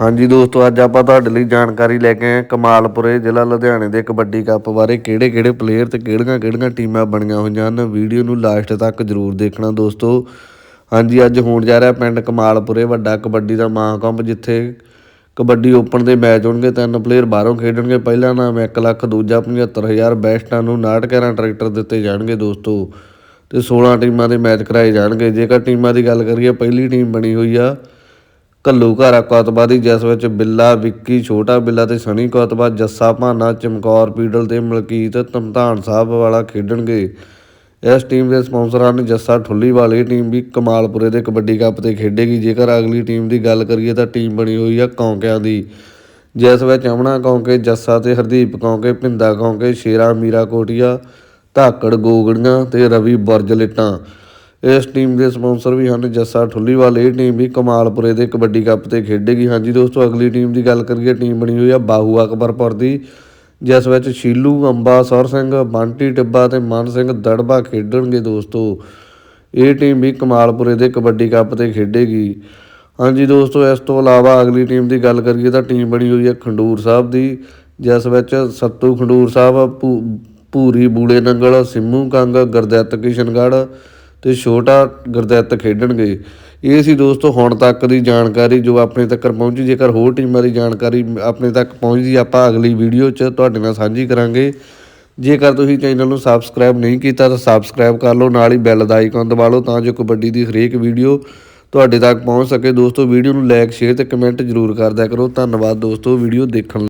ਹਾਂਜੀ ਦੋਸਤੋ, ਅੱਜ ਆਪਾਂ ਤੁਹਾਡੇ ਲਈ ਜਾਣਕਾਰੀ ਲੈ ਕੇ ਆਏ ਹਾਂ ਕਮਾਲਪੁਰੇ ਜ਼ਿਲ੍ਹਾ ਲੁਧਿਆਣੇ ਦੇ ਕਬੱਡੀ ਕੱਪ ਬਾਰੇ ਕਿਹੜੇ-ਕਿਹੜੇ ਪਲੇਅਰ ਤੇ ਕਿਹੜੀਆਂ-ਕਿਹੜੀਆਂ ਟੀਮਾਂ ਬਣੀਆਂ ਹੋਈਆਂ ਹਨ। ਵੀਡੀਓ ਨੂੰ ਲਾਸਟ ਤੱਕ ਜਰੂਰ ਦੇਖਣਾ ਦੋਸਤੋ। ਹਾਂਜੀ, ਅੱਜ ਹੋਣ ਜਾ ਰਿਹਾ ਪਿੰਡ ਕਮਾਲਪੁਰੇ ਵੱਡਾ ਕਬੱਡੀ ਦਾ ਮਹਾਂਕੰਪ, ਜਿੱਥੇ ਕਬੱਡੀ ਓਪਨ ਦੇ ਮੈਚ ਹੋਣਗੇ, ਤਿੰਨ ਪਲੇਅਰ ਬਾਹਰੋਂ ਖੇਡਣਗੇ। ਪਹਿਲਾ ਨਾਮ 1 ਲੱਖ, ਦੂਜਾ 75000 ਬੈਸਟਾਂ ਨੂੰ 911 ਟਰੈਕਟਰ ਦਿੱਤੇ ਜਾਣਗੇ ਦੋਸਤੋ। ਤੇ 16 ਟੀਮਾਂ ਦੇ ਮੈਚ ਕਰਾਏ ਜਾਣਗੇ। ਜੇਕਰ ਟੀਮਾਂ ਦੀ ਗੱਲ ਕਰੀਏ, ਪਹਿਲੀ ਟੀਮ ਬਣੀ ਹੋਈ ਆ ਕੱਲੂ ਘਾਰਾ ਕੋਤਵਾਦੀ ਜਿਸ ਵਿੱਚ ਬਿੱਲਾ, ਵਿੱਕੀ, ਛੋਟਾ ਬਿੱਲਾ ਤੇ ਸਨੀ ਕੌਤਬਾ ਜੱਸਾ ਭਾਨਾ, ਚਮਕੌਰ, ਪੀਡਲ ਤੇ ਮਲਕੀਤ, ਧਮਧਾਨ ਸਾਹਿਬ ਵਾਲਾ ਖੇਡਣਗੇ। ਇਸ ਟੀਮ ਦੇ ਸਪਾਂਸਰ ਹਨ ਜੱਸਾ ਠੁੱਲੀ ਵਾਲੀ ਟੀਮ ਵੀ, ਕਮਾਲਪੁਰੇ ਦੇ ਕਬੱਡੀ ਕੱਪ ਤੇ ਖੇਡੇਗੀ। ਜੇਕਰ ਅਗਲੀ ਟੀਮ ਦੀ ਗੱਲ ਕਰੀਏ ਤਾਂ ਟੀਮ ਬਣੀ ਹੋਈ ਆ ਕੌਂਕਿਆਂ ਦੀ। ਜਿਸ ਵਿੱਚ ਅਮਨਾ ਕੌਂਕੇ, ਜੱਸਾ ਤੇ ਹਰਦੀਪ ਕੌਂਕੇ, ਭਿੰਦਾ ਕੌਂਕੇ, ਸ਼ੇਰਾ, ਮੀਰਾ ਕੋਟੀਆ, ਧਾਕੜ ਗੋਗੜੀਆਂ ਤੇ ਰਵੀ ਬੁਰਜ ਇਸ ਟੀਮ ਦੇ ਸਪਾਂਸਰ ਵੀ ਹਨ ਜੱਸਾ ਠੁੱਲੀਵਾਲ। ਇਹ ਟੀਮ ਵੀ ਕਮਾਲਪੁਰੇ ਦੇ ਕਬੱਡੀ ਕੱਪ ਤੇ ਖੇਡੇਗੀ। ਹਾਂਜੀ ਦੋਸਤੋ, ਅਗਲੀ ਟੀਮ ਦੀ ਗੱਲ ਕਰੀਏ, ਟੀਮ ਬਣੀ ਹੋਈ ਆ ਬਾਹੂ ਅਕਬਰਪੁਰ ਦੀ, ਜਿਸ ਵਿੱਚ ਸ਼ੀਲੂ ਅੰਬਾ ਸੌਰ ਸਿੰਘ, ਬੰਟੀ ਟਿੱਬਾ ਤੇ ਮਨ ਸਿੰਘ ਦੜਬਾ ਖੇਡਣਗੇ ਦੋਸਤੋ। ਇਹ ਟੀਮ ਵੀ ਕਮਾਲਪੁਰੇ ਦੇ ਕਬੱਡੀ ਕੱਪ ਤੇ ਖੇਡੇਗੀ। ਹਾਂਜੀ ਦੋਸਤੋ, ਇਸ ਤੋਂ ਇਲਾਵਾ ਅਗਲੀ ਟੀਮ ਦੀ ਗੱਲ ਕਰੀਏ ਤਾਂ ਟੀਮ ਬਣੀ ਹੋਈ ਹੈ ਖੰਡੂਰ ਸਾਹਿਬ ਦੀ, ਜਿਸ ਵਿੱਚ ਸੱਤੂ ਖੰਡੂਰ ਸਾਹਿਬ, ਭੂ- ਭੂਰੀ ਬੂੜੇ ਨੰਗਲ, ਸਿੰਮੂ ਕੰਗ, ਗੁਰਦਿੱਤ ਕਿਸ਼ਨਗੜ੍ਹ ਤੇ ਛੋਟਾ ਗੁਰਦਿੱਤ ਖੇਡਣਗੇ ਇਹ ਸੀ ਦੋਸਤੋ, ਹੁਣ ਤੱਕ ਦੀ ਜਾਣਕਾਰੀ ਜੋ ਆਪਣੇ ਤੱਕ ਪਹੁੰਚੀ। ਜੇਕਰ ਹੋਰ ਟੀਮਾਂ ਦੀ ਜਾਣਕਾਰੀ ਆਪਣੇ ਤੱਕ ਪਹੁੰਚਦੀ, ਆਪਾਂ ਅਗਲੀ ਵੀਡੀਓ 'ਚ ਤੁਹਾਡੇ ਨਾਲ ਸਾਂਝੀ ਕਰਾਂਗੇ। ਜੇਕਰ ਤੁਸੀਂ ਚੈਨਲ ਨੂੰ ਸਬਸਕ੍ਰਾਈਬ ਨਹੀਂ ਕੀਤਾ, ਤਾਂ ਸਬਸਕ੍ਰਾਈਬ ਕਰ ਲਓ, ਨਾਲ ਹੀ ਬੈਲ ਦਾ ਆਈਕਨ ਦਬਾ ਲਓ ਤਾਂ ਜੋ ਕਬੱਡੀ ਦੀ ਹਰੇਕ ਵੀਡੀਓ ਤੁਹਾਡੇ ਤੱਕ ਪਹੁੰਚ ਸਕੇ। ਦੋਸਤੋ, ਵੀਡੀਓ ਨੂੰ ਲਾਈਕ ਸ਼ੇਅਰ ਤੇ ਕਮੈਂਟ ਜ਼ਰੂਰ ਕਰਦਿਆ ਕਰੋ। ਧੰਨਵਾਦ ਦੋਸਤੋ, ਵੀਡੀਓ ਦੇਖਣ ਲਈ।